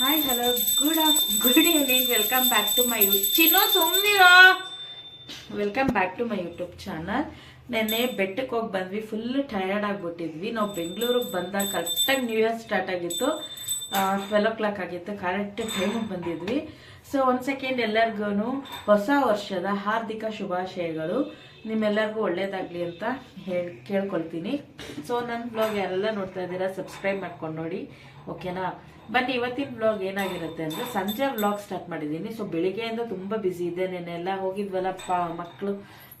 Hi hello good of good evening welcome back to my Chinnu ಸುಮ್ಮನಿರೋ welcome back to my YouTube channel ನೆನ್ನೆ ಬೆಟ್ಟಕ್ಕೆ ಹೋಗಿ ಬಂದ್ವಿ full tired ಆಗಿಬಿಟ್ಟಿದ್ವಿ ನಾವು ಬೆಂಗಳೂರಿಗೆ ಬಂದಾಗ ಕರೆಕ್ಟಾಗಿ ನ್ಯೂ ಇಯರ್ ಸ್ಟಾರ್ಟ್ ಆಗಿತ್ತು. ಟ್ವೆಲ್ ಓ ಕ್ಲಾಕ್ ಆಗಿತ್ತು. ಕರೆಕ್ಟ್ ಟೈಮಿಗೆ ಬಂದಿದ್ವಿ. ಸೊ ಒಂದು ಸೆಕೆಂಡ್ ಎಲ್ಲರಿಗೂ ಹೊಸ ವರ್ಷದ ಹಾರ್ದಿಕ ಶುಭಾಶಯಗಳು. ನಿಮ್ಮೆಲ್ಲರಿಗೂ ಒಳ್ಳೇದಾಗಲಿ ಅಂತ ಹೇಳಿ ಕೇಳ್ಕೊಳ್ತೀನಿ. ಸೊ ನನ್ನ ಬ್ಲಾಗ್ ಯಾರೆಲ್ಲ ನೋಡ್ತಾ ಇದ್ದೀರಾ ಸಬ್ಸ್ಕ್ರೈಬ್ ಮಾಡ್ಕೊಂಡು ನೋಡಿ ಓಕೆನಾ ಬನ್ನಿ, ಇವತ್ತಿನ ಬ್ಲಾಗ್ ಏನಾಗಿರುತ್ತೆ ಅಂದರೆ ಸಂಜೆ ವ್ಲಾಗ್ ಸ್ಟಾರ್ಟ್ ಮಾಡಿದ್ದೀನಿ. ಸೊ ಬೆಳಿಗ್ಗೆಯಿಂದ ತುಂಬ ಬ್ಯುಸಿ ಇದೆ ನೆನೆಲ್ಲ ಹೋಗಿದ್ವಲ್ಲ ಪ ಮಕ್ಕಳು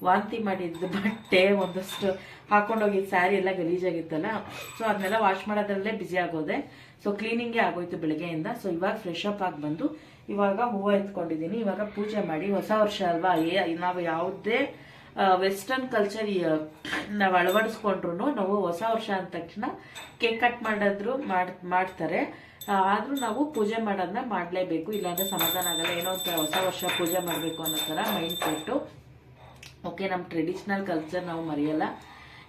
ವಾಂತಿ ಮಾಡಿದ್ದು ಬಟ್ಟೆ, ಒಂದಷ್ಟು ಹಾಕೊಂಡೋಗಿದ್ದು ಸ್ಯಾರಿ ಎಲ್ಲ ಗಲೀಜಾಗಿತ್ತಲ್ಲ? ಸೊ ಅದನ್ನೆಲ್ಲ ವಾಶ್ ಮಾಡೋದ್ರಲ್ಲೇ ಬ್ಯುಸಿ ಆಗೋದೆ. ಸೊ ಕ್ಲೀನಿಂಗೇ ಆಗೋಯ್ತು ಬೆಳಗ್ಗೆಯಿಂದ. ಸೊ ಇವಾಗ ಫ್ರೆಶ್ ಅಪ್ ಆಗಿ ಬಂದು, ಇವಾಗ ಹೂವು ಎತ್ಕೊಂಡಿದ್ದೀನಿ. ಇವಾಗ ಪೂಜೆ ಮಾಡಿ ಹೊಸ ವರ್ಷ ಅಲ್ವಾ? ನಾವು ಯಾವುದೇ ವೆಸ್ಟರ್ನ್ ಕಲ್ಚರ್ ನಾವು ಅಳವಡಿಸ್ಕೊಂಡ್ರು ನಾವು ಹೊಸ ವರ್ಷ ಅಂದ ತಕ್ಷಣ ಕೇಕ್ ಕಟ್ ಮಾಡಿದ್ರು, ಮಾಡ್, ಮಾಡ್ತಾರೆ. ಆದರೂ ನಾವು ಪೂಜೆ ಮಾಡೋದನ್ನ ಮಾಡಲೇಬೇಕು. ಇಲ್ಲಾಂದ್ರೆ ಸಮಾಧಾನ ಆಗಲ್ಲ. ಏನೋ ಒಂಥರ ಹೊಸ ವರ್ಷ ಪೂಜೆ ಮಾಡಬೇಕು ಅನ್ನೋ ಥರ ಮೈಂಡ್ ಸೆಟ್ಟು ಓಕೆ ನಮ್ಮ ಟ್ರೆಡಿಷ್ನಲ್ ಕಲ್ಚರ್ ನಾವು ಮರೆಯಲ್ಲ.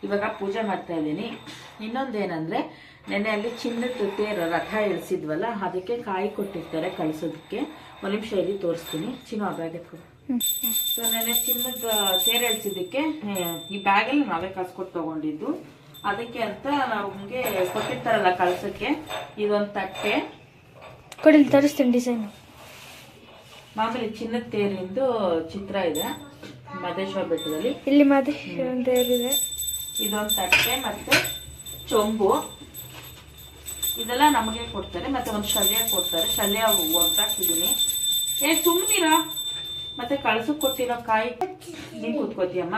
ಇವಾಗ ಪೂಜೆ ಮಾಡ್ತಾ ಇದ್ದೀನಿ. ಇನ್ನೊಂದೇನಂದ್ರೆ ನೆನ್ನೆ ಅಲ್ಲಿ ಚಿನ್ನದ ತೇರ ರಥ ಇಳಿಸಿದ್ವಲ್ಲ, ಅದಕ್ಕೆ ಕಾಯಿ ಕೊಟ್ಟಿರ್ತಾರೆ ಕಳಿಸೋದಕ್ಕೆ. ಒಂದು ನಿಮಿಷ ಇಲ್ಲಿ ತೋರಿಸ್ತೀನಿ. ಚಿನ್ನ ಎತ್ಕೊಡು. ಸೊ ನೆನೆ ಚಿನ್ನದ ಸೇರೆ ಎಳ್ಸಿದ್ದಕ್ಕೆ ಈ ಬ್ಯಾಗಲ್ಲಿ ನಾವೇ ಕಾಸ್ಕೊಟ್ಟು ತಗೊಂಡಿದ್ದು. ಅದಕ್ಕೆ ಅಂತ ನಮಗೆ ಕೊಟ್ಟಿರ್ತಾರಲ್ಲ ಕಳ್ಸಕ್ಕೆ ಇದೊಂದು ತಟ್ಟೆ. ಕೊಡಿ ತರಿಸ್ತೀನಿ ಡಿಸೈನ್ ಮಾಮೂಲಿ ಚಿನ್ನದ ತೇರಿಂದು ಚಿತ್ರ ಇದೆ ಮಧೇಶ್ವರ ಬೆಟ್ಟದಲ್ಲಿ. ಇಲ್ಲಿ ಮಧೇಶ್ವರ ಅಂತ ಇದೆ. ಇದೊಂದು ತಟ್ಟೆ ಮತ್ತೆ ಚೊಂಬು. ಇದೆಲ್ಲ ನಮಗೆ ಕೊಡ್ತಾರೆ ಮತ್ತೆ ಒಂದು ಶಲ್ಯ ಕೊಡ್ತಾರೆ. ಶಲ್ಯ ಒಗ್ದಾಕಿದ್ದೀನಿ ಏ ಸುಮ್ಮನಿರ ಮತ್ತೆ ಕಳ್ಸಕ್ ಕೊಟ್ಟಿರೋ ಕಾಯಿ ನೀನ್ ಕುತ್ಕೋತಿಯಮ್ಮ?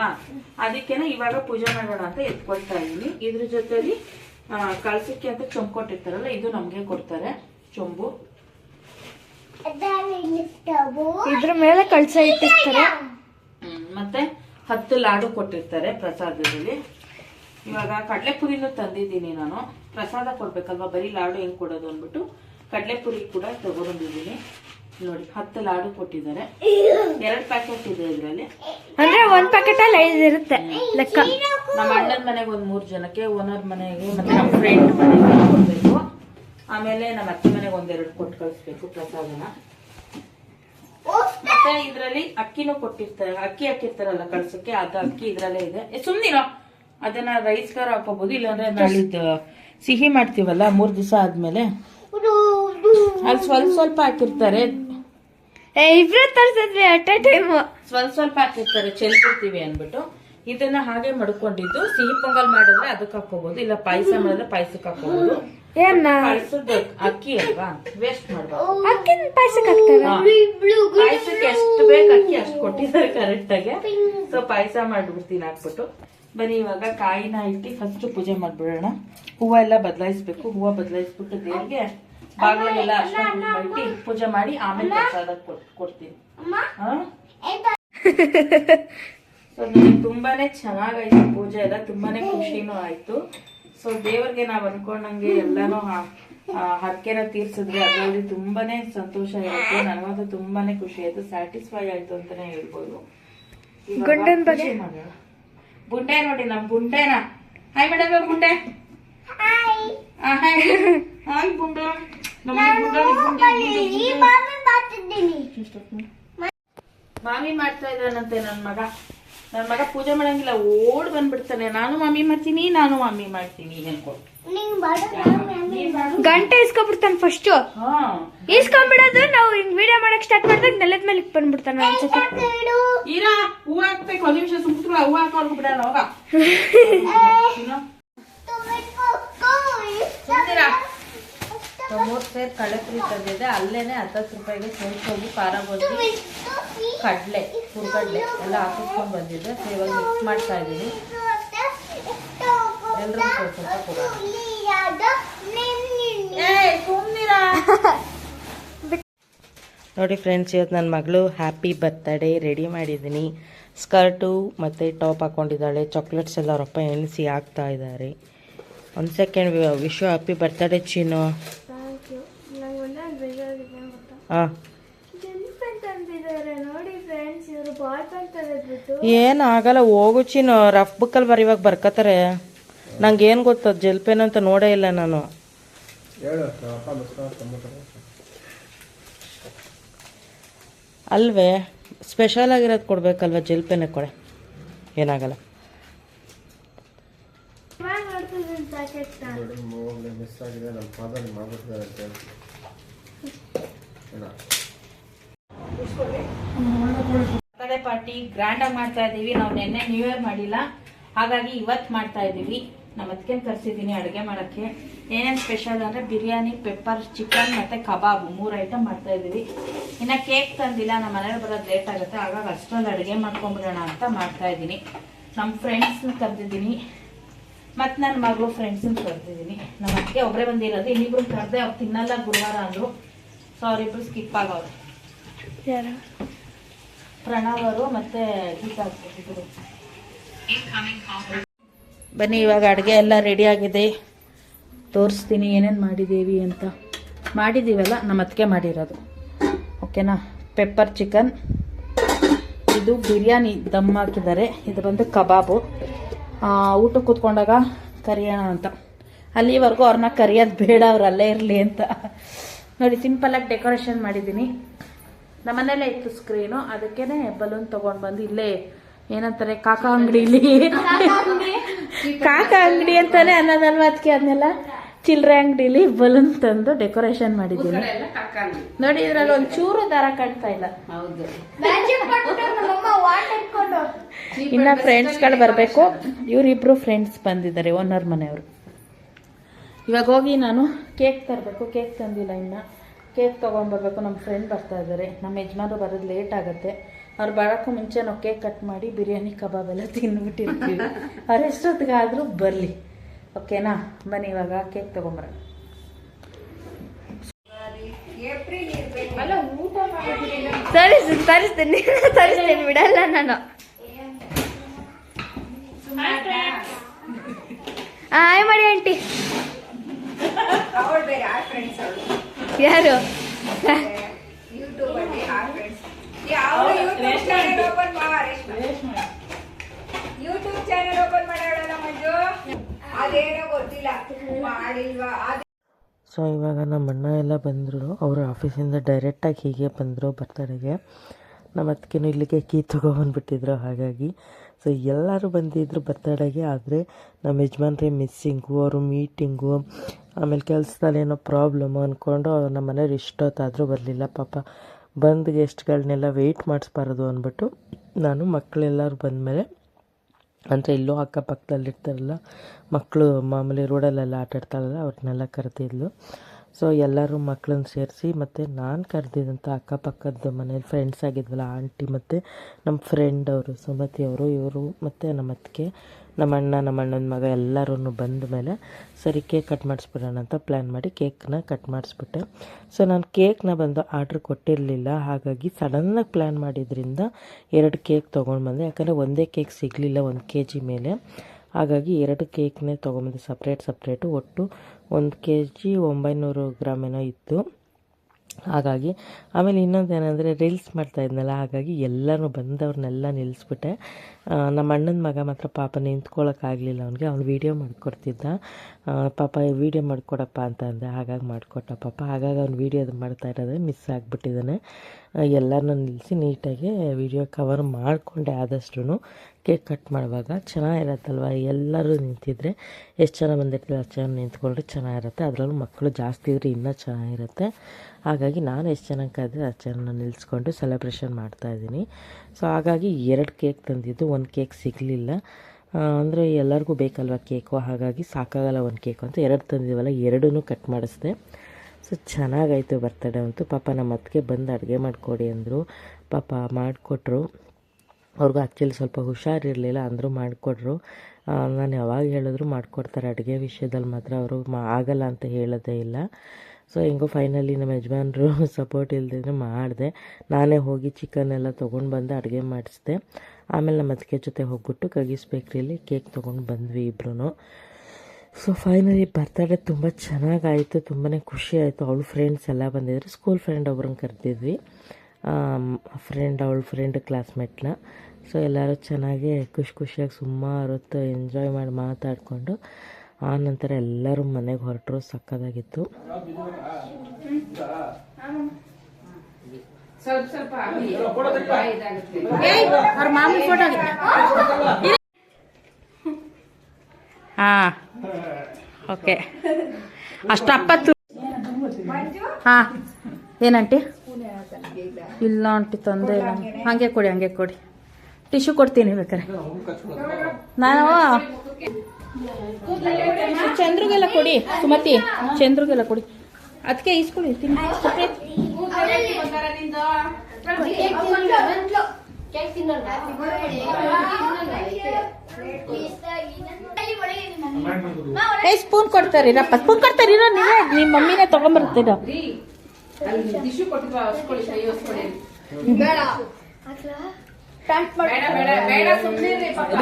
ಅದಕ್ಕೇನೆ ಇವಾಗ ಪೂಜೆ ಮಾಡೋಣ ಅಂತ ಎತ್ಕೊಳ್ತಾ ಇದೀನಿ. ಇದ್ರ ಜೊತೆಲಿ ಆ, ಕಳ್ಸಕ್ಕೆ ಅಂತ ಚೊಂಬು ಕೊಟ್ಟಿರ್ತಾರಲ್ಲ ಇದು ನಮ್ಗೆ ಕೊಡ್ತಾರೆ ಚೊಂಬು. ಇದ್ರ ಮೇಲೆ ಕಳ್ಸ ಇಟ್ಟಿರ್ತಾರೆ. ಹ್ಮ್, ಮತ್ತೆ ಹತ್ತು ಲಾಡು ಕೊಟ್ಟಿರ್ತಾರೆ ಪ್ರಸಾದದಲ್ಲಿ. ಇವಾಗ ಕಡಲೆಪುರಿನೂ ತಂದಿದ್ದೀನಿ ನಾನು. ಪ್ರಸಾದ ಕೊಡ್ಬೇಕಲ್ವಾ? ಬರೀ ಲಾಡು ಹೆಂಗ್ ಕೊಡೋದು ಅಂದ್ಬಿಟ್ಟು ಕಡಲೆಪುರಿ ಕೂಡ ತಗೊಂಡಿದ್ದೀನಿ ನೋಡಿ ಹತ್ತು ಲಾಡು ಕೊಟ್ಟಿದ್ದಾರೆ. ಎರಡು ಪ್ಯಾಕೆಟ್ ಇದೆ ಇದರಲ್ಲಿ. ಅಂದ್ರೆ ಒಂದ್ ಪ್ಯಾಕೆಟ್ ಅಲ್ಲಿ ಐದು ಇರುತ್ತೆ ಲೆಕ್ಕ. ನಮ್ಮ ಅಣ್ಣನ ಮನೆಗೆ ಒಂದ್ ಮೂರ್ ಜನಕ್ಕೆ ಓನರ್ ಮನೆಗೆ ಮತ್ತೆ ನಮ್ಮ ಫ್ರೆಂಡ್ ಮನೆಗೆ ಕೊಡ್ಬೇಕು. ಆಮೇಲೆ ನಮ್ಮ ಅತ್ತೆ ಮನೆಗೆ ಒಂದೆರಡು ಕೊಟ್ಟು ಕಳಿಸ್ಬೇಕು ಪ್ರಸಾದನ. ಮತ್ತೆ ಇದ್ರಲ್ಲಿ ಅಕ್ಕಿನೂ ಕೊಟ್ಟಿರ್ತಾರೆ. ಅಕ್ಕಿ ಹಾಕಿರ್ತಾರಲ್ಲ ಕಳ್ಸಕ್ಕೆ ಅದು ಅಕ್ಕಿ ಇದ್ರಲ್ಲೇ ಇದೆ. ಸುಮ್ನಿರ. ಅದನ್ನ ರೈಸ್ ಕಾರ್ ಹಾಕೋಬಹುದು ಇಲ್ಲಾಂದ್ರೆ ನಾಳಿದ್ದು ಸಿಹಿ ಮಾಡ್ತೀವಲ್ಲ ಮೂರ್ ದಿವಸ ಆದ್ಮೇಲೆ. ಅಲ್ಲಿ ಸ್ವಲ್ಪ ಸ್ವಲ್ಪ ಹಾಕಿರ್ತಾರೆ. ಇಬ್ರು ತರ್ಸಿದ್ವಿ ಅಟ್ ಎ ಟೈಮ್ ಸ್ವಲ್ಪ ಸ್ವಲ್ಪ ಹಾಕಿರ್ತಾರೆ ಚೆಲ್ಬಿರ್ತೀವಿ ಅನ್ಬಿಟ್ಟು ಇದನ್ನ ಹಾಗೆ ಮಡ್ಕೊಂಡಿದ್ದು ಸಿಹಿ ಪೊಂಗಲ್ ಮಾಡಿದ್ರೆ ಅದಕ್ಕೆ ಹಾಕೋಬಹುದು ಇಲ್ಲ ಪಾಯಸ ಮಾಡಿದ್ರೆ ಪಾಯಸಕ್ಕೆ ಹಾಕೋಬಹುದು ಏನ? ಕಳ್ಸದ ಅಕ್ಕಿ ಅಲ್ವಾ ವೇಸ್ಟ್ ಮಾಡ್ಬಾರ್ದು. ಅಕ್ಕಿನ ಪಾಯಸಕ್ಕೆ ಹಾಕ್ತಾರೆ? ಪಾಯಸಕ್ಕೆ ಎಷ್ಟು ಬೇಕು ಅಕ್ಕಿ ಅಷ್ಟು ಕೊಟ್ಟಿದ್ದಾರೆ ಕರೆಕ್ಟ್ ಆಗಿ. ಸೊ ಪಾಯಸ ಮಾಡ್ಬಿಡ್ತೀನಿ ಹಾಕ್ಬಿಟ್ಟು. ಬನ್ನಿ ಇವಾಗ ಕಾಯಿನ ಇಟ್ಟು ಫಸ್ಟ್ ಪೂಜೆ ಮಾಡ್ಬಿಡೋಣ. ಹೂವ ಎಲ್ಲ ಬದಲಾಯಿಸ್ಬೇಕು ಹೂವ ಬದಲಾಯಿಸ್ಬಿಟ್ಟು ದೇವ್ರಿಗೆ ಬಾಗಿಲಿಗೆಲ್ಲ ಅರ್ಶಿನ ಕುಂಕುಮ ಇಟ್ಟು ಪೂಜೆ ಮಾಡಿ ಆಮೇಲೆ ಪ್ರಸಾದ ಕೊಡ್ತೀನಿ. ಹಾ? ಸೊ ನನಗೆ ತುಂಬಾನೇ ಚೆನ್ನಾಗಾಯ್ತು ಪೂಜೆ ಎಲ್ಲ ತುಂಬಾನೇ ಖುಷಿನೂ ಆಯ್ತು. ಸೊ ದೇವ್ರಿಗೆ ನಾವ್ ಅನ್ಕೊಂಡಂಗೆ ಎಲ್ಲಾನು ಹರ್ಕೆನ ತೀರ್ಸಿದ್ರೆ ಅದರಲ್ಲಿ ತುಂಬಾನೇ ಸಂತೋಷ ಆಯ್ತು. ನನಗಂತೂ ತುಂಬಾನೇ ಖುಷಿ ಆಯ್ತು. ಸ್ಯಾಟಿಸ್ಫೈ ಆಯ್ತು ಅಂತಾನೆ ಹೇಳ್ಬೋದು. ಬುಂಡೆ ನೋಡಿ ನಮ್ ಬುಂಡೆನ ಹಾಯ್ ಮೇಡಮ್ ಬುಂಡೆ ಆ, ಹಾಯ್ ಹಾಯ್ ಬುಂಡೆ ಮಾಮಿ ಮಾಡ್ತಾ ಇದ್ದಾನಂತೆ ನನ್ ಮಗ. ನನ್ ಮಗ ಪೂಜೆ ಮಾಡಂಗಿಲ್ಲ ಓಡ್ ಬಂದ್ಬಿಡ್ತಾನೆ. ನಾನು ಮಾಮಿ ಮಾಡ್ತೀನಿ ನಾನು ಮಾಮಿ ಮಾಡ್ತೀನಿ ಅನ್ಕೊಂಡು ಗಂಟೆ ಇಸ್ಕೊಂಡ್ಬಿಡ್ತಾನೆ ಫಸ್ಟ್ ಹಾ. ಇಸ್ಕೊಂಡ್ಬಿಡೋದು ನಾವು ಹಿಂಗ್ ವಿಡಿಯೋ ಮಾಡಕ್ ಸ್ಟಾರ್ಟ್ ಮಾಡಿದಾಗ ನೆಲದ ಮೇಲೆ ಬಂದ್ಬಿಡ್ತಾನೆ ಅನ್ಸುತ್ತೆ. ಹೂವ ಹಾಕ್ಬೇಕು ಒಂದ್ ನಿಮಿಷ ಹೂವ ಬಿಡಲ್ಲ ಹೋಗ ಇನ್ನು? ಸುಮ್ನಿರ. ಸೊ, ಮೂರ್ ಸೇರ್ ಕಳೆಪುರಿ ತಂದಿದೆ, ಅಲ್ಲೇನೆ ಹತ್ತತ್ತು ರೂಪಾಯಿಗೆ ಸೋಸೋಗಿ ಖಾರ ಬಜ್ಜಿ ಕಡಲೆ, ಹುರ್ಗಡ್ಲೆ ಎಲ್ಲ ಹಾಕಿಸ್ಕೊಂಡ್ ಬಂದಿದ್ದೆ ಸೊ ಇವಾಗ ಮಿಕ್ಸ್ ಮಾಡ್ತಾ ಇದ್ದೀನಿ. ನೋಡಿ ಫ್ರೆಂಡ್ಸ್ ಇವತ್ತು ನನ್ನ ಮಗಳು ಹ್ಯಾಪಿ ಬರ್ತ್ಡೇ ರೆಡಿ ಮಾಡಿದ್ದೀನಿ. ಸ್ಕರ್ಟು ಮತ್ತು ಟಾಪ್ ಹಾಕ್ಕೊಂಡಿದ್ದಾಳೆ ಚಾಕ್ಲೇಟ್ಸ್ ಎಲ್ಲ ರೊಪ್ಪ ಎಣಿಸಿ ಹಾಕ್ತಾ ಇದ್ದಾರೆ. ಒಂದು ಸೆಕೆಂಡ್ ವಿಶ್ವ ಹ್ಯಾಪಿ ಬರ್ತ್ಡೇ ಚೀನು ಹಾಂ ಏನು ಆಗಲ್ಲ ಹೋಗು ಚೀನು ರಫ್ ಬುಕ್ಕಲ್ಲಿ ಬರೀವಾಗ ಬರ್ಕೋತಾರೆ ನಂಗೆ ಏನು ಗೊತ್ತದು ಜೆಲ್ ಪೆನ್ ಅಂತ ನೋಡೇ ಇಲ್ಲ ನಾನು. ಅಲ್ವೇ ಸ್ಪೆಷಲ್ ಆಗಿರೋದು ಕೊಡ್ಬೇಕಲ್ವ ಜೆಲ್ ಪೆನ್ನೇ ಕೊಡೆ. ಏನಾಗಲ್ಲ. ಮಿಸ್ ಆಗಿದೆ ನಮ್ಮ ಫಾದರ್ ಮಾಡ್ಬಿಟ್ಟಿದ್ದಾರೆ ಅಂತ ಬರ್ತಡೇ ಪಾರ್ಟಿ ಗ್ರ್ಯಾಂಡ್ ಆಗಿ ಮಾಡ್ತಾ ಇದೀವಿ. ನಾವು ನಿನ್ನೆ ನ್ಯೂ ಇಯರ್ ಮಾಡಿಲ್ಲ. ಹಾಗಾಗಿ ಇವತ್ತು ಮಾಡ್ತಾ ಇದೀವಿ. ನಮ್ಮ ಅದಕ್ಕೆ ತರಿಸಿದ್ದೀನಿ ಅಡುಗೆ ಮಾಡೋಕ್ಕೆ. ಏನೇನು ಸ್ಪೆಷಲ್ ಅಂದರೆ ಬಿರಿಯಾನಿ ಪೆಪ್ಪರ್ ಚಿಕನ್ ಮತ್ತು ಕಬಾಬ್ ಮೂರು ಐಟಮ್ ಮಾಡ್ತಾ ಇದೀವಿ. ಇನ್ನು ಕೇಕ್ ತಂದಿಲ್ಲ. ನಮ್ಮ ಮನೇಲಿ ಬರೋದು ಲೇಟ್ ಆಗುತ್ತೆ. ಹಾಗಾಗಿ ಅಷ್ಟೊಂದು ಅಡುಗೆ ಮಾಡ್ಕೊಂಬಿಡೋಣ ಅಂತ ಮಾಡ್ತಾ ಇದ್ದೀನಿ ನಮ್ಮ ಫ್ರೆಂಡ್ಸ್ನ ಕರೆದಿದ್ದೀನಿ ಮತ್ತು ನನ್ನ ಮಗಳು ಫ್ರೆಂಡ್ಸನ್ನ ಕರೆದಿದ್ದೀನಿ ನಮ್ಮ ಅದಕ್ಕೆ ಒಬ್ಬರೇ ಬಂದಿರೋದು. ಇನ್ನಿಬ್ರು ಕರೆದೆ ಅವ್ರು ತಿನ್ನಲ್ಲ ಗುರುವಾರ ಅಂದರು. ಸೊ ಅವರಿಬ್ರು ಸ್ಕಿಪ್ ಆಗವ್ರು ಯಾರು? ಪ್ರಣವ್ ಅವರು ಮತ್ತೆ ಗೀತಾ. ಬನ್ನಿ ಇವಾಗ ಅಡುಗೆ ಎಲ್ಲ ರೆಡಿ ಆಗಿದೆ. ತೋರಿಸ್ತೀನಿ ಏನೇನು ಮಾಡಿದ್ದೀವಿ ಅಂತ. ಮಾಡಿದ್ದೀವಲ್ಲ ನಮ್ಮ ಅತ್ತಿಗೆ ಮಾಡಿರೋದು. ಓಕೆನಾ ಪೆಪ್ಪರ್ ಚಿಕನ್ ಇದು ಬಿರಿಯಾನಿ ದಮ್ ಹಾಕಿದ್ದಾರೆ. ಇದು ಬಂದು ಕಬಾಬು. ಆ, ಊಟಕ್ಕೆ ಕೂತ್ಕೊಂಡಾಗ ಕರಿಯೋಣ ಅಂತ. ಅಲ್ಲಿವರೆಗೂ ಅವ್ರನ್ನ ಕರಿಯೋದು ಬೇಡ ಅವ್ರು ಅಲ್ಲೇ ಇರಲಿ ಅಂತ. ನೋಡಿ ಸಿಂಪಲಾಗಿ ಡೆಕೋರೇಷನ್ ಮಾಡಿದ್ದೀನಿ. ನಮ್ಮನೇಲೆ ಇತ್ತು ಸ್ಕ್ರೀನು ಅದಕ್ಕೇನೆ ಬಲೂನ್ ತಗೊಂಡ್ ಬಂದು ಇಲ್ಲೇ ಏನಂತಾರೆ ಕಾಕ ಅಂಗಡಿಲಿ. ಕಾಕಾ ಅಂಗಡಿ ಅಂತಾನೆ ಅನ್ನೋದಲ್ವ ಅದಕ್ಕೆ ಅದನ್ನೆಲ್ಲ? ಚಿಲ್ಲರೆ ಅಂಗಡಿಲಿ ಬಲೂನ್ ತಂದು ಡೆಕೋರೇಷನ್ ಮಾಡಿದ್ದೀನಿ. ನೋಡಿ ಇದ್ರಲ್ಲಿ ಒಂದ್ ಚೂರು ದಾರ ಕಾಣ್ತಾ ಇಲ್ಲ. ಇನ್ನ ಫ್ರೆಂಡ್ಸ್ಗಳು ಬರ್ಬೇಕು. ಇವರಿಬ್ರು ಫ್ರೆಂಡ್ಸ್ ಬಂದಿದ್ದಾರೆ ಓನರ್ ಮನೆಯವರು. ಇವಾಗ ಹೋಗಿ ನಾನು ಕೇಕ್ ತರಬೇಕು. ಕೇಕ್ ತಂದಿಲ್ಲ ಇನ್ನು. ಕೇಕ್ ತೊಗೊಂಡ್ಬರ್ಬೇಕು. ನಮ್ಮ ಫ್ರೆಂಡ್ ಬರ್ತಾ ಇದ್ದಾರೆ ನಮ್ಮ ಯಜಮಾನರು ಬರೋದು ಲೇಟ್ ಆಗುತ್ತೆ. ಅವ್ರು ಬರೋಕ್ಕೂ ಮುಂಚೆ ನಾವು ಕೇಕ್ ಕಟ್ ಮಾಡಿ ಬಿರಿಯಾನಿ ಕಬಾಬ್ ಎಲ್ಲ ತಿಂದ್ಬಿಟ್ಟಿರ್ತೀವಿ. ಅವ್ರು ಎಷ್ಟೊತ್ತಿಗಾದರೂ ಬರಲಿ. ಓಕೆನಾ ಬನ್ನಿ ಇವಾಗ ಕೇಕ್ ತೊಗೊಂಬರ ಸರಿ ತರಿಸ್ತೀನಿ. ತರಿಸ್ತೀನಿ. ಬಿಡಲ್ಲ ನಾನು. ಹಾಯ್ ಮಾಡಿ ಆಂಟಿ. ಯಾರು? ಯೂಟ್ಯೂಬ್ ಚಾನೆಲ್ ಓಪನ್ ಮಾಡೋಣ ಮಂಜು? ಅದೇನೋ ಗೊತ್ತಿಲ್ಲ. ಮಾಡಿಲ್ವಾ? ಅದ್ ಸೊ ಇವಾಗ ನಮ್ಮ ಅಣ್ಣ ಎಲ್ಲ ಬಂದರು. ಅವರು ಆಫೀಸಿಂದ ಡೈರೆಕ್ಟಾಗಿ ಹೀಗೆ ಬಂದರು ಬರ್ತಡೆಗೆ ನಮ್ಮ ಅದಕ್ಕೇನು ಇಲ್ಲಿಗೆ ಕೀ ತೊಗೊಬಂದ್ಬಿಟ್ಟಿದ್ರು ಹಾಗಾಗಿ ಸೊ ಎಲ್ಲರೂ ಬಂದಿದ್ದರು ಬರ್ತಡೇಗೆ ಆದರೆ ನಮ್ಮ ಯಜಮಾನ್ರೆ ಮಿಸ್ಸಿಂಗು ಅವರು ಮೀಟಿಂಗು ಆಮೇಲೆ ಕೆಲಸದಲ್ಲಿ ಏನೋ ಪ್ರಾಬ್ಲಮ್ ಅಂದ್ಕೊಂಡು ನಮ್ಮ ಮನೆಯವ್ರು ಇಷ್ಟೊತ್ತಾದರೂ ಬರಲಿಲ್ಲ. ಪಾಪ ಬಂದು ಗೆಸ್ಟ್ಗಳನ್ನೆಲ್ಲ ವೆಯ್ಟ್ ಮಾಡಿಸ್ಬಾರ್ದು ಅಂದ್ಬಿಟ್ಟು ನಾನು ಮಕ್ಕಳೆಲ್ಲರೂ ಬಂದಮೇಲೆ ಅಂದರೆ ಇಲ್ಲೂ ಅಕ್ಕಪಕ್ಕದಲ್ಲಿ ಇರ್ತಾರಲ್ಲ ಮಕ್ಕಳು ಮಾಮೂಲಿ ರೋಡಲ್ಲೆಲ್ಲ ಆಟ ಆಡ್ತಾರಲ್ಲ ಅವ್ರನ್ನೆಲ್ಲ ಕರೆದಿದ್ಲು. ಸೊ ಎಲ್ಲರೂ ಮಕ್ಕಳನ್ನ ಸೇರಿಸಿ ಮತ್ತು ನಾನು ಕರೆದಿದ್ದಂಥ ಅಕ್ಕಪಕ್ಕದ ಮನೇಲಿ ಫ್ರೆಂಡ್ಸ್ ಆಗಿದ್ವಲ್ಲ, ಆಂಟಿ ಮತ್ತು ನಮ್ಮ ಫ್ರೆಂಡ್ ಅವರು, ಸುಮತಿ ಅವರು, ಇವರು ಮತ್ತು ನಮ್ಮ ಅತ್ತಿಗೆ ನಮ್ಮ ಅಣ್ಣ ನಮ್ಮ ಅಣ್ಣನ ಮಗ ಎಲ್ಲರೂ ಬಂದ ಮೇಲೆ ಸರಿ ಕೇಕ್ ಕಟ್ ಮಾಡಿಸ್ಬಿಡೋಣ ಅಂತ ಪ್ಲ್ಯಾನ್ ಮಾಡಿ ಕೇಕ್ನ ಕಟ್ ಮಾಡಿಸ್ಬಿಟ್ಟೆ. ಸೊ ನಾನು ಕೇಕ್ನ ಬಂದು ಆರ್ಡ್ರ್ ಕೊಟ್ಟಿರಲಿಲ್ಲ, ಹಾಗಾಗಿ ಸಡನ್ನಾಗಿ ಪ್ಲ್ಯಾನ್ ಮಾಡಿದ್ರಿಂದ ಎರಡು ಕೇಕ್ ತೊಗೊಂಡು ಬಂದೆ. ಯಾಕಂದರೆ ಒಂದೇ ಕೇಕ್ ಸಿಗಲಿಲ್ಲ ಒಂದು ಕೆ ಜಿ ಮೇಲೆ. ಹಾಗಾಗಿ ಎರಡು ಕೇಕ್ನೇ ತೊಗೊಂಬಂದೆ ಸಪ್ರೇಟ್ ಸಪ್ರೇಟು ಒಟ್ಟು ಒಂದು ಕೆ ಜಿ ಒಂಬೈನೂರು ಗ್ರಾಮ್ ಏನೋ ಇತ್ತು. ಹಾಗಾಗಿ, ಆಮೇಲೆ ಇನ್ನೊಂದು ಏನಂದರೆ ರೀಲ್ಸ್ ಮಾಡ್ತಾ ಇದ್ನಲ್ಲ, ಹಾಗಾಗಿ ಎಲ್ಲರೂ ಬಂದವ್ರನ್ನೆಲ್ಲ ನಿಲ್ಲಿಸ್ಬಿಟ್ಟೆ ನಮ್ಮ ಅಣ್ಣನ ಮಗ ಮಾತ್ರ ಪಾಪ ನಿಂತ್ಕೊಳ್ಳೋಕ್ಕಾಗಲಿಲ್ಲ ಅವನಿಗೆ, ಅವ್ನು ವೀಡಿಯೋ ಮಾಡಿಕೊಡ್ತಿದ್ದ. ಪಾಪ ವೀಡಿಯೋ ಮಾಡಿಕೊಡಪ್ಪ ಅಂತ ಅಂದೆ, ಹಾಗಾಗಿ ಮಾಡಿಕೊಟ್ಟ ಪಾಪ. ಹಾಗಾಗಿ ಅವ್ನು ವೀಡಿಯೋ ಮಾಡ್ತಾ ಇರೋದೇ ಮಿಸ್ ಆಗಿಬಿಟ್ಟಿದ್ದಾನೆ. ಎಲ್ಲರನ್ನೂ ನಿಲ್ಲಿಸಿ ನೀಟಾಗಿ ವೀಡಿಯೋ ಕವರ್ ಮಾಡಿಕೊಂಡೆ ಆದಷ್ಟು ಕೇಕ್ ಕಟ್ ಮಾಡುವಾಗ ಚೆನ್ನಾಗಿರತ್ತಲ್ವ, ಎಲ್ಲರೂ ನಿಂತಿದ್ರೆ. ಎಷ್ಟು ಜನ ಬಂದಿರ್ತೀವಿ ಅಷ್ಟು ಜನ ನಿಂತ್ಕೊಂಡ್ರೆ ಚೆನ್ನಾಗಿರುತ್ತೆ. ಅದರಲ್ಲೂ ಮಕ್ಕಳು ಜಾಸ್ತಿ ಇದ್ದರೆ ಇನ್ನೂ ಚೆನ್ನಾಗಿರುತ್ತೆ. ಹಾಗಾಗಿ ನಾನು ಎಷ್ಟು ಚೆನ್ನಾಗಿ ಕರೆದ್ರೆ ಅಷ್ಟು ನಿಲ್ಲಿಸ್ಕೊಂಡು ಸೆಲೆಬ್ರೇಷನ್ ಮಾಡ್ತಾಯಿದ್ದೀನಿ ಸೊ ಹಾಗಾಗಿ ಎರಡು ಕೇಕ್ ತಂದಿದ್ದು, ಒಂದು ಕೇಕ್ ಸಿಗಲಿಲ್ಲ. ಅಂದರೆ ಎಲ್ಲರಿಗೂ ಬೇಕಲ್ವ ಕೇಕು ಹಾಗಾಗಿ ಸಾಕಾಗಲ್ಲ ಒಂದು ಕೇಕು ಅಂತ. ಎರಡು ತಂದಿದ್ದೀವಲ್ಲ ಎರಡೂ ಕಟ್ ಮಾಡಿಸ್ದೆ. ಸೊ ಚೆನ್ನಾಗಾಯಿತು ಬರ್ತಡೇ ಅಂತೂ. ಪಾಪ ನಮ್ಮ ಅತ್ತಿಗೆ ಬಂದು ಅಡುಗೆ ಮಾಡಿಕೊಡಿ ಅಂದರು. ಪಾಪ ಮಾಡಿಕೊಟ್ರು. ಅವ್ರಿಗೂ ಆ್ಯಕ್ಚುಲಿ ಸ್ವಲ್ಪ ಹುಷಾರಿರಲಿಲ್ಲ, ಅಂದರು ಮಾಡಿಕೊಟ್ರು. ನಾನು ಯಾವಾಗ ಹೇಳಿದ್ರು ಮಾಡಿಕೊಡ್ತಾರೆ ಅಡುಗೆ ವಿಷಯದಲ್ಲಿ ಮಾತ್ರ. ಅವರು ಆಗಲ್ಲ ಅಂತ ಹೇಳೋದೇ ಇಲ್ಲ. ಸೊ ಹೆಂಗೋ ಫೈನಲಿ ನಮ್ಮ ಯಜಮಾನರು ಸಪೋರ್ಟ್ ಇಲ್ಲದೇ ಮಾಡಿದೆ. ನಾನೇ ಹೋಗಿ ಚಿಕನ್ ಎಲ್ಲ ತೊಗೊಂಡು ಬಂದು, ಅಡುಗೆ ಮಾಡಿಸಿದೆ. ಆಮೇಲೆ ನಮ್ಮ ಅದಕ್ಕೆ ಜೊತೆ ಹೋಗ್ಬಿಟ್ಟು ಕಗೀಸ್ ಬೇಕ್ರಿಯಲ್ಲಿ ಕೇಕ್ ತೊಗೊಂಡು ಬಂದ್ವಿ ಇಬ್ಬರೂ ಸೊ ಫೈನಲಿ ಬರ್ತಡೇ ತುಂಬ ಚೆನ್ನಾಗಾಯಿತು ತುಂಬಾ ಖುಷಿ ಆಯಿತು. ಅವಳ ಫ್ರೆಂಡ್ಸ್ ಎಲ್ಲ ಬಂದಿದ್ರು ಸ್ಕೂಲ್ ಫ್ರೆಂಡ್ ಒಬ್ರನ್ನ ಕರೆದಿದ್ವಿ. ಫ್ರೆಂಡ್ ಅವಳ ಫ್ರೆಂಡ್ ಕ್ಲಾಸ್ಮೇಟ್ನ ಸೊ ಎಲ್ಲರೂ ಚೆನ್ನಾಗಿ ಖುಷಿ ಖುಷಿಯಾಗಿ ಸುಮಾರು ಹೊತ್ತು ಎಂಜಾಯ್ ಮಾಡಿ, ಮಾತಾಡಿಕೊಂಡು ಆ ನಂತರ ಎಲ್ಲರೂ ಮನೆಗೆ ಹೊರಟರು ಸಕ್ಕದಾಗಿತ್ತು. ಹಾಂ ಓಕೆ. ಅಷ್ಟಪ್ಪತ್ತು ಅಪ್ಪತ್ತು ಹಾ ಏನಂಟಿ ಇಲ್ಲ ಅಂಟಿ ತೊಂದರೆ ಇಲ್ಲ. ಹಂಗೆ ಕೊಡಿ ಹಂಗೆ ಕೊಡಿ. ಟಿಶ್ಯೂ ಕೊಡ್ತೀನಿ ಬೇಕಾರೆ. ನಾನು ಚಂದ್ರಿಗೆಲ್ಲ ಕೊಡಿ ಸುಮತಿ. ಚಂದ್ರಿಗೆಲ್ಲ ಕೊಡಿ. ಅದಕ್ಕೆ ಇಸ್ಕೊಡಿ ತಿನ್ನಿ. ಏ ಸ್ಪೂನ್ ಕೊಡ್ತಾರೆ ರಪ್ಪ ಸ್ಪೂನ್ ಕೊಡ್ತಾರೆ ಇರೋ ನೀವೇ. ನಿಮ್ಮ ಮಮ್ಮಿನೇ ತಗೊಂಬರ್ತೀರ. ಅಲ್ಲಿ ಟಿಶ್ಯೂ ಕೊಟ್ಟಿದ್ವ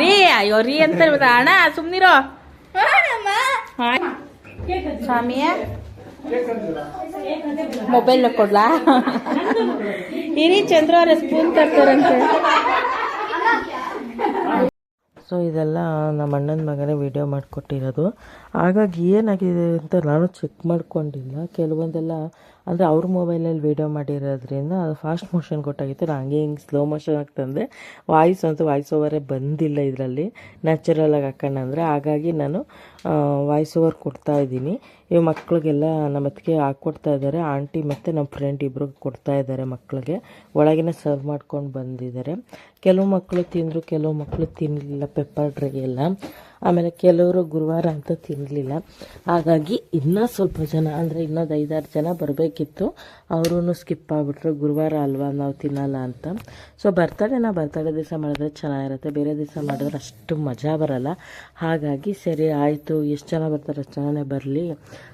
ರೀ ಅಯ್ಯೋ ರೀ ಅಂತ ಹೇಳ್ಬೋದಾ ಅಣ್ಣ ಸುಮ್ನಿರೋ. ಸ್ವಾಮಿಯ ಮೊಬೈಲ್ ಕೊಡ್ಲಾ? ಇರಿ ಚಂದ್ರ ಅವ್ರ ಸ್ಪೂನ್ ತರ್ತಾರಂತೆ. ಸೊ, ಇದೆಲ್ಲ ನಮ್ಮ ಅಣ್ಣನ ಮಗನೇ ವಿಡಿಯೋ ಮಾಡಿಕೊಟ್ಟಿರೋದು. ಹಾಗಾಗಿ ಏನಾಗಿದೆ ಅಂತ ನಾನು ಚೆಕ್ ಮಾಡ್ಕೊಂಡಿಲ್ಲ. ಕೆಲವೊಂದೆಲ್ಲ ಅಂದರೆ ಅವ್ರ ಮೊಬೈಲಲ್ಲಿ ವೀಡಿಯೋ ಮಾಡಿರೋದ್ರಿಂದ ಅದು ಫಾಸ್ಟ್ ಮೋಷನ್ ಕೊಟ್ಟಾಗಿತ್ತು ನಾನು ಹಂಗೆ ಸ್ಲೋ ಮೋಷನ್ ಆಗ್ತಂದೆ ವಾಯ್ಸ್ ಅಂತೂ ವಾಯ್ಸ್ ಓವರೇ ಬಂದಿಲ್ಲ ಇದರಲ್ಲಿ. ನ್ಯಾಚುರಲಾಗಿ ಅಂದರೆ. ಹಾಗಾಗಿ ನಾನು ವಾಯ್ಸ್ ಓವರ್ ಕೊಡ್ತಾ ಇದ್ದೀನಿ. ಈ ಮಕ್ಳಿಗೆಲ್ಲ ನಮ್ಮ ಅತ್ತಿಗೆ ಹಾಕ್ಕೊಡ್ತಾ ಇದ್ದಾರೆ ಆಂಟಿ ಮತ್ತು ನಮ್ಮ ಫ್ರೆಂಡ್ ಇಬ್ಬರು ಕೊಡ್ತಾ ಇದ್ದಾರೆ ಮಕ್ಕಳಿಗೆ ಒಳಗಿನ ಸರ್ವ್ ಮಾಡ್ಕೊಂಡು ಬಂದಿದ್ದಾರೆ ಕೆಲವು ಮಕ್ಕಳು ತಿಂದರು, ಕೆಲವು ಮಕ್ಕಳು ತಿನ್ನಲಿಲ್ಲ ಪೆಪ್ಪರ್ ಡ್ರೈ ಎಲ್ಲ ಆಮೇಲೆ ಕೆಲವರು ಗುರುವಾರ ಅಂತ ತಿನ್ನಲಿಲ್ಲ ಹಾಗಾಗಿ ಇನ್ನೂ ಸ್ವಲ್ಪ ಜನ, ಅಂದರೆ ಇನ್ನೊಂದು ಐದಾರು ಜನ ಬರಬೇಕಿತ್ತು. ಅವರೂ ಸ್ಕಿಪ್ ಆಗಿಬಿಟ್ರು. ಗುರುವಾರ ಅಲ್ವಾ ನಾವು ತಿನ್ನಲ್ಲ ಅಂತ. ಸೊ ಬರ್ತಡೇನ ಬರ್ತಡೇ ದಿವಸ ಮಾಡಿದ್ರೆ ಚೆನ್ನಾಗಿರುತ್ತೆ. ಬೇರೆ ದಿವಸ ಮಾಡಿದ್ರೆ ಅಷ್ಟು ಮಜಾ ಬರಲ್ಲ. ಹಾಗಾಗಿ ಸರಿ, ಆಯಿತು. ಎಷ್ಟು ಜನ ಬರ್ತಾರೆ, ಅಷ್ಟು ಜನನೇ ಬರಲಿ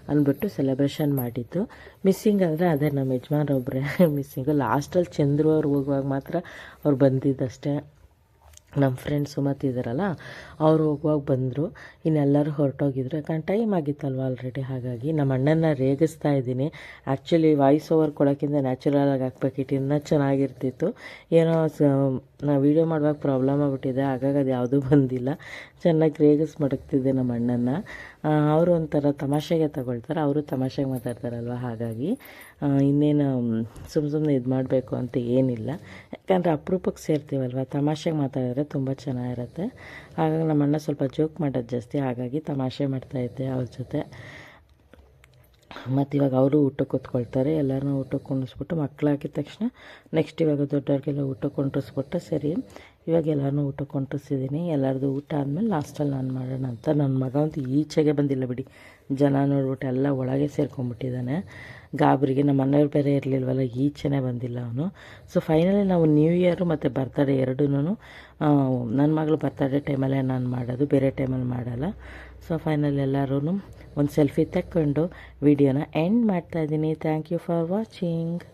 ಅಂದ್ಬಿಟ್ಟು ಸೆಲೆಬ್ರೇಷನ್ ಮಾಡಿದ್ದು. ಮಿಸ್ಸಿಂಗ್ ಅಂದರೆ ಅದೇ ನಮ್ಮ ಯಜಮಾನ್ರೊಬ್ಬರೇ ಮಿಸ್ಸಿಂಗು ಲಾಸ್ಟಲ್ಲಿ ಚಂದ್ರು ಅವ್ರು ಹೋಗುವಾಗ ಮಾತ್ರ ಅವ್ರು ಬಂದಿದ್ದಷ್ಟೇ. ನಮ್ಮ ಫ್ರೆಂಡ್ಸು ಸುಮತಿ ಇದ್ದಾರಲ್ಲ ಅವರು ಹೋಗುವಾಗ ಬಂದರು, ಇನ್ನೆಲ್ಲರೂ ಹೊರಟೋಗಿದ್ರು. ಯಾಕಂದ್ರೆ ಟೈಮ್ ಆಗಿತ್ತಲ್ವ ಆಲ್ರೆಡಿ ಹಾಗಾಗಿ ನಮ್ಮ ಅಣ್ಣನ ರೇಗಿಸ್ತಾ ಇದ್ದೀನಿ. ಆ್ಯಕ್ಚುಲಿ ವಾಯ್ಸ್ ಓವರ್ ಕೊಡೋಕ್ಕಿಂತ ನ್ಯಾಚುರಲಾಗಿ ಹಾಕ್ಬೇಕಿತ್ತು. ಇನ್ನೂ ಚೆನ್ನಾಗಿರ್ತಿತ್ತು. ಏನೋ ಸ ನಾ ವೀಡಿಯೋ ಮಾಡುವಾಗ ಪ್ರಾಬ್ಲಮ್ ಆಗಿಬಿಟ್ಟಿದೆ. ಹಾಗಾಗಿ ಅದು ಯಾವುದೂ ಬಂದಿಲ್ಲ. ಚೆನ್ನಾಗಿ ರೇಗಿಸ್ ಮಡಗ್ತಿದ್ದೆ ನಮ್ಮ ಅಣ್ಣನ ಅವರು ಒಂಥರ ತಮಾಷೆಗೆ ತಗೊಳ್ತಾರೆ. ಅವರು ತಮಾಷೆಗೆ ಮಾತಾಡ್ತಾರಲ್ವ? ಹಾಗಾಗಿ ಇನ್ನೇನು ಸುಮ್ಮ ಸುಮ್ಮನೆ ಇದು ಮಾಡಬೇಕು ಅಂತ ಏನಿಲ್ಲ. ಯಾಕಂದರೆ ಅಪರೂಪಕ್ಕೆ ಸೇರ್ತೀವಲ್ವ? ತಮಾಷೆಗೆ ಮಾತಾಡಿದ್ರೆ ತುಂಬ ಚೆನ್ನಾಗಿರುತ್ತೆ. ಹಾಗಾಗಿ ನಮ್ಮ ಅಣ್ಣ ಸ್ವಲ್ಪ ಜೋಕ್ ಮಾಡೋದು ಜಾಸ್ತಿ. ಹಾಗಾಗಿ ತಮಾಷೆ ಮಾಡ್ತಾಯಿದ್ದೆ ಅವ್ರ ಜೊತೆ. ಮತ್ತು ಇವಾಗ ಅವರು ಊಟಕ್ಕೆ ಕೂತ್ಕೊಳ್ತಾರೆ ಎಲ್ಲರನ್ನೂ ಊಟಕ್ಕೆ ಕುಣಿಸ್ಬಿಟ್ಟು ಮಕ್ಕಳು ಹಾಕಿದ ತಕ್ಷಣ ನೆಕ್ಸ್ಟ್ ಇವಾಗ ದೊಡ್ಡವ್ರಿಗೆಲ್ಲ ಊಟಕ್ಕೆ ಕೊಂಡಿಸ್ಬಿಟ್ಟು ಸರಿ, ಇವಾಗ ಎಲ್ಲರೂ ಊಟಕ್ಕೆ ಕೊಂಡಿಸಿದ್ದೀನಿ ಎಲ್ಲರದು ಊಟ ಆದಮೇಲೆ ಲಾಸ್ಟಲ್ಲಿ ನಾನು ಮಾಡೋಣ ಅಂತ. ನನ್ನ ಮಗ ಅಂತೂ ಈಚೆಗೆ ಬಂದಿಲ್ಲ ಬಿಡಿ. ಜನ ನೋಡ್ಬಿಟ್ಟು ಎಲ್ಲ ಒಳಗೆ ಸೇರ್ಕೊಂಡ್ಬಿಟ್ಟಿದ್ದಾನೆ. ಗಾಬರಿಗೆ ನಮ್ಮ ಮನೆಯವ್ರು ಬೇರೆ ಇರಲಿಲ್ವಲ್ಲ, ಈಚೆನೇ ಬಂದಿಲ್ಲ ಅವನು. ಸೊ ಫೈನಲಿ ನಾವು ನ್ಯೂ ಇಯರು ಮತ್ತು ಬರ್ತಡೇ ಎರಡೂ ನನ್ನ ಮಗಳು ಬರ್ತಡೇ ಟೈಮಲ್ಲೇ ನಾನು ಮಾಡೋದು, ಬೇರೆ ಟೈಮಲ್ಲಿ ಮಾಡಲ್ಲ. ಸೊ ಫೈನಲ್ ಎಲ್ಲರೂ ಒಂದು ಸೆಲ್ಫಿ ತಕ್ಕೊಂಡು ವಿಡಿಯೋನ ಎಂಡ್ ಮಾಡ್ತಾಯಿದ್ದೀನಿ ಥ್ಯಾಂಕ್ ಯು ಫಾರ್ ವಾಚಿಂಗ್